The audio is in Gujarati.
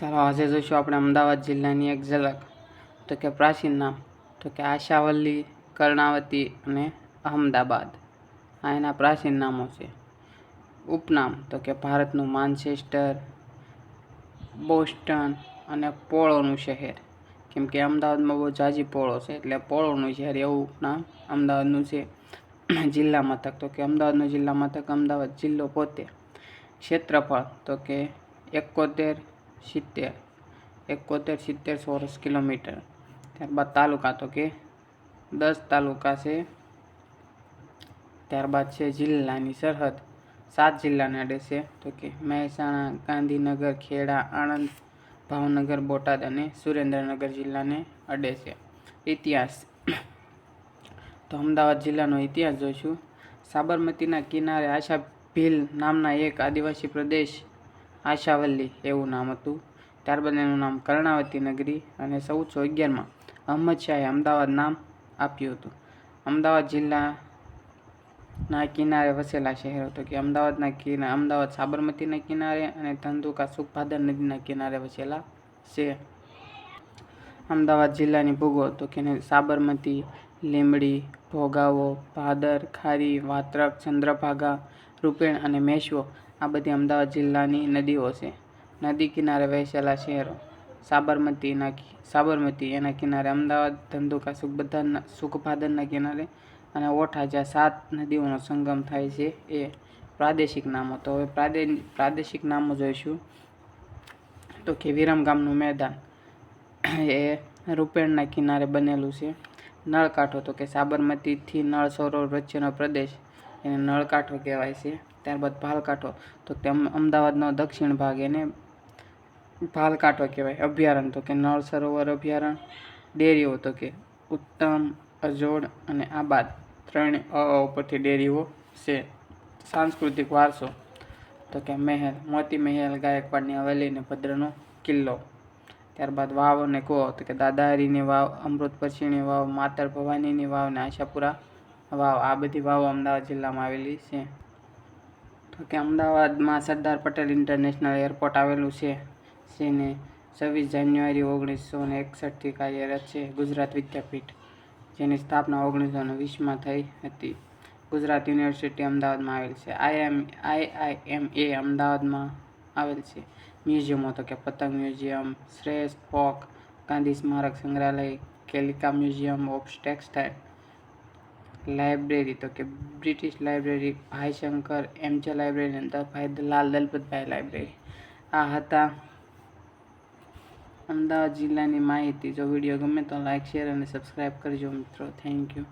ચાલો આજે જોઈશું આપણે અમદાવાદ જિલ્લાની એક ઝલક. તો કે પ્રાચીન નામ, તો કે આશાવલ્લી, કર્ણાવતી અને અહમદાબાદ. આ એના પ્રાચીન નામો છે. ઉપનામ, તો કે ભારતનું માન્ચેસ્ટર, બોસ્ટન અને પોળોનું શહેર. કેમ કે અમદાવાદમાં બહુ જાજી પોળો છે, એટલે પોળોનું શહેર એવું ઉપનામ અમદાવાદનું છે. જિલ્લા મથક, તો કે અમદાવાદનું જિલ્લા મથક અમદાવાદ જિલ્લો પોતે. ક્ષેત્રફળ, તો કે એકોતેર સિત્તેર, એકોતેર, સિત્તેર, ચોરસ કિલોમીટર. ત્યારબાદ તાલુકા તો કે દસ તાલુકા છે. ત્યારબાદ છે જિલ્લાની સરહદ. સાત જિલ્લાને અડે છે તો કે મહેસાણા, ગાંધીનગર, ખેડા, આણંદ, ભાવનગર, બોટાદ અને સુરેન્દ્રનગર જિલ્લાને અડે છે. ઇતિહાસ. તો અમદાવાદ જિલ્લાનો ઇતિહાસ જોઈશું. સાબરમતીના કિનારે આશા ભીલ નામના એક આદિવાસી પ્રદેશ આશાવલ્લી એવું નામ હતું. ત્યારબાદ એનું નામ કર્ણાવતી નગરી અને ચૌદસો અગિયારમાં અહમદ શાહે અમદાવાદ નામ આપ્યું હતું. અમદાવાદ જિલ્લાના કિનારે વસેલા શહેરો હતો કે અમદાવાદના કિનારે અમદાવાદ સાબરમતીના કિનારે અને ધંધુકા સુખભાદર નદીના કિનારે વસેલા છે અમદાવાદ જિલ્લાની ભૂગોળ તો કે સાબરમતી, લીંબડી, ભોગાવો, ભાદર, ખારી, વાત્રક, ચંદ્રભાગા, રૂપેણ અને મેશ્વો આ બધી અમદાવાદ જિલ્લાની નદીઓ છે. નદી કિનારે વહેંચેલા શહેરો. સાબરમતીના સાબરમતી એના કિનારે અમદાવાદ, ધંધુકા સુખબધારના, સુખભાદરના કિનારે અને ઓઠા જ્યાં સાત નદીઓનો સંગમ થાય છે એ પ્રાદેશિક નામો. તો હવે પ્રાદે, પ્રાદેશિક નામો જોઈશું. તો કે વિરમ ગામનું મેદાન એ રૂપેણના કિનારે બનેલું છે. નળકાંઠો તો કે સાબરમતીથી નળ સરોવર વચ્ચેનો પ્રદેશ. એને નળકાંઠો કહેવાય છે, ત્યારબાદ ભાલકાંઠો તો કે અમદાવાદનો દક્ષિણ ભાગ એને ભાલકાંઠો કહેવાય અભયારણ્ય તો કે નળ સરોવર અભયારણ્ય ડેરીઓ. તો કે ઉત્તમ, અજોડ અને આબાદ ત્રણ અ ઉપરથી ડેરીઓ છે. સાંસ્કૃતિક વારસો. તો કે મહેલ, મોતી મહેલ, ગાયકવાડની હવેલી ભદ્રનો કિલ્લો. ત્યારબાદ વાવ અને કૂવો. તો કે દાદાહરીની વાવ અમૃત પછીની વાવ, માતર ભવાનીની વાવ ને આશાપુરા વાવ, આ બધી વાવો અમદાવાદ જિલ્લામાં આવેલી છે. તો કે અમદાવાદમાં સરદાર પટેલ ઇન્ટરનેશનલ એરપોર્ટ આવેલું છે. જેને છવ્વીસ જાન્યુઆરી ઓગણીસો ને એકસઠથી કાર્યરત છે ગુજરાત વિદ્યાપીઠ. જેની સ્થાપના ઓગણીસો ને વીસમાં થઈ હતી. ગુજરાત યુનિવર્સિટી અમદાવાદમાં આવેલ છે. આઈએમ આઈઆઈએમ એ અમદાવાદમાં આવેલ છે. મ્યુઝિયમો તો કે પતંગ મ્યુઝિયમ, શ્રેષ્ઠ folk, Gandhi Smarak Sangrahalaya, Calico museum of textile library તો કે British library, Bhaishankar MJ library અને ભાઈ લાલ દલપતભાઈ લાઇબ્રેરી. આ હતા અમદાવાદ જિલ્લાની માહિતી. જો વીડિયો ગમે તો લાઇક, શેર અને સબસ્ક્રાઈબ કરજો મિત્રો. Thank you.